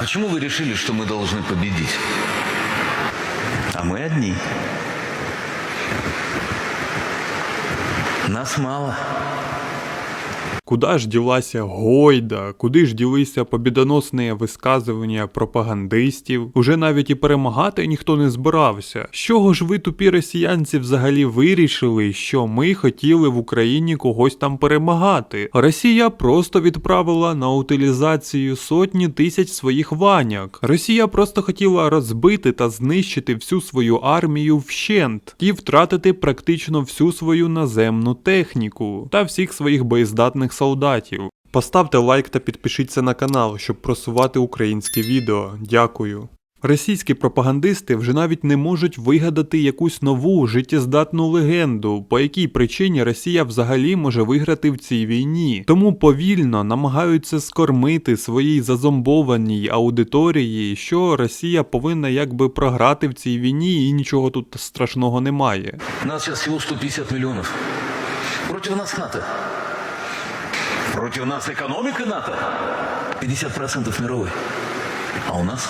Почему вы решили, что мы должны победить? А мы одни. Нас мало. Куда ж ділася Гойда, куди ж ділися побідоносні висказування пропагандистів? Уже навіть і перемагати ніхто не збирався. З чого ж ви тупі росіянці взагалі вирішили, що ми хотіли в Україні когось там перемагати? Росія просто відправила на утилізацію сотні тисяч своїх ваняк. Росія просто хотіла розбити та знищити всю свою армію вщент і втратити практично всю свою наземну техніку та всіх своїх боєздатних солдатів. Поставте лайк та підпишіться на канал, щоб просувати українське відео. Дякую. Російські пропагандисти вже навіть не можуть вигадати якусь нову життєздатну легенду, по якій причині Росія взагалі може виграти в цій війні. Тому повільно намагаються скормити своїй зазомбованій аудиторії, що Росія повинна якби програти в цій війні і нічого тут страшного немає. Нас сейчас всего 150 миллионов. Против нас НАТО. Против нас экономика НАТО. 50% мировой. А у нас?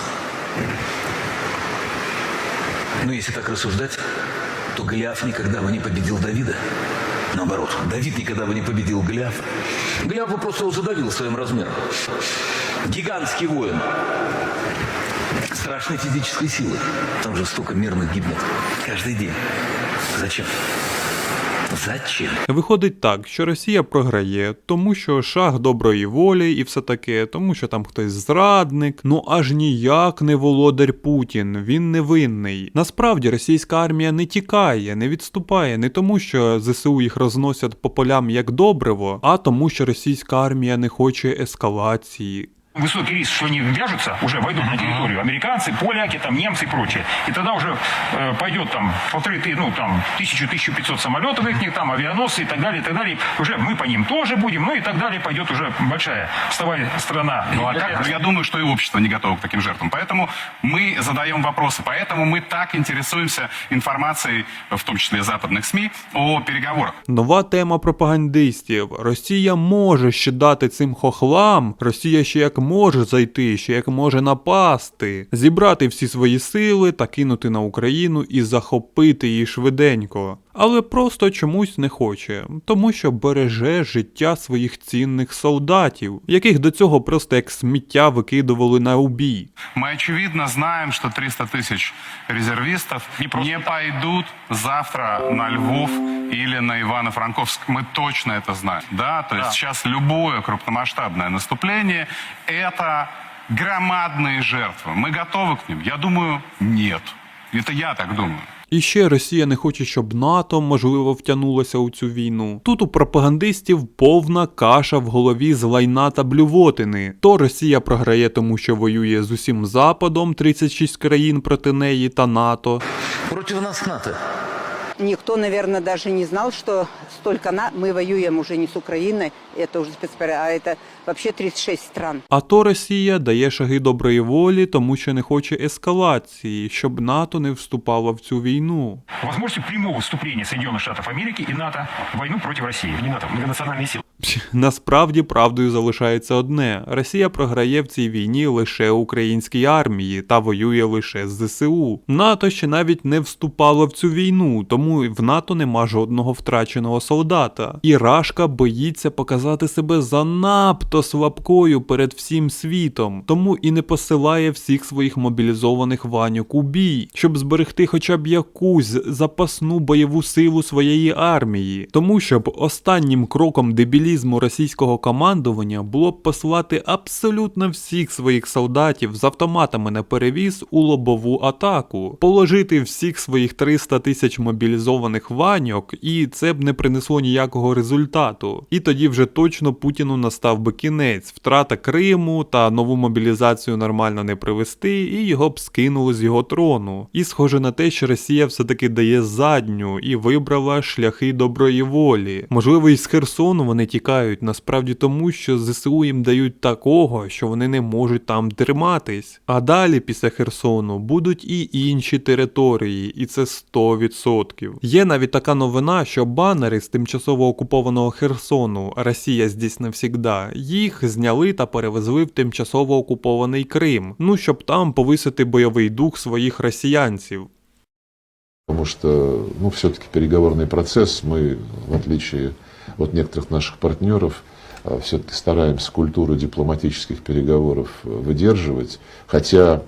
Ну, если так рассуждать, то Голиаф никогда бы не победил Давида. Наоборот, Давид никогда бы не победил Голиафа. Голиаф бы просто его задавил своим размером. Гигантский воин. Страшной физической силы. Там же столько мирных гибнет. Каждый день. Зачем? Зачем? Виходить так, що Росія програє, тому що шах доброї волі і все таке, тому що там хтось зрадник, ну аж ніяк не володар Путін, він невинний. Насправді російська армія не тікає, не відступає не тому, що ЗСУ їх розносять по полям як добриво, а тому, що російська армія не хоче ескалації Высокий риск, что они ввяжутся, уже войдут на территорию. Американцы, поляки, там, немцы и прочее. И тогда уже э, пойдет там полторы, ты- ну, там, тысячу, тысячу пятьсот самолетов их, там, авианосцы и так далее, и так далее. Уже мы по ним тоже будем, ну и так далее. Пойдет уже большая вставая страна. Ну а так, я думаю, что и общество не готово к таким жертвам. Поэтому мы задаем вопросы. Поэтому мы так интересуемся информацией, в том числе западных СМИ, о переговорах. Нова тема пропагандистів. Росія може ще дати цим хохлам. Росія ще як може зайти, ще як може напасти, зібрати всі свої сили та кинути на Україну і захопити її швиденько Але просто чомусь не хоче, тому що береже життя своїх цінних солдатів, яких до цього просто як сміття викидували на убій. Мы очевидно знаем, что 300 тысяч резервистов не, пойдут завтра на Львов или на Ивано-Франковск. Мы точно это знаем. Да, то есть сейчас любое крупномасштабное наступление – это громадные жертвы. Мы готовы к ним? Я думаю, нет. Это я так думаю. І ще Росія не хоче, щоб НАТО можливо втягнулося у цю війну. Тут у пропагандистів повна каша в голові з лайна та блювотини. То Росія програє, тому що воює з усім Западом, 36 країн проти неї та НАТО. Проти нас НАТО. Никто, наверное, даже не знал, что столько на... мы воюем уже не с Украиной, это уже спецоперация, а это вообще 36 стран. А то Росія дає шаги доброї волі, тому що не хоче ескалації, щоб НАТО не вступало в цю війну. Возможность прямого вступления Соединенных Штатов Америки и НАТО в войну против России. Не НАТО, многонациональные силы. Насправді правдою залишається одне: Росія програє в цій війні лише українській армії та воює лише з ЗСУ. НАТО ще навіть не вступало в цю війну, тому в НАТО нема жодного втраченого солдата. І Рашка боїться показати себе занадто слабкою перед всім світом, тому і не посилає всіх своїх мобілізованих ваньок у бій, щоб зберегти хоча б якусь запасну бойову силу своєї армії, тому щоб останнім кроком дебілізму російського командування було б послати абсолютно всіх своїх солдатів з автоматами на перевіз у лобову атаку, положити всіх своїх 300 тисяч мобілізованих ваньок, і це б не принесло ніякого результату. І тоді вже точно Путіну настав би кінець, втрата Криму та нову мобілізацію нормально не привести, і його б скинули з його трону. І схоже на те, що Росія все-таки дає задню і вибрала шляхи доброї волі. Можливо, із Херсону вони тікають тікають насправді тому, що ЗСУ їм дають такого, що вони не можуть там триматись. А далі, після Херсону, будуть і інші території, і це 100%. Є навіть така новина, що банери з тимчасово окупованого Херсону Росія здесь навсігда, їх зняли та перевезли в тимчасово окупований Крим. Ну щоб там повисити бойовий дух своїх росіянців. Потому что, ну, все-таки переговорный процесс, мы, в отличие от некоторых наших партнеров, все-таки стараемся культуру дипломатических переговоров э, выдерживать. Хотя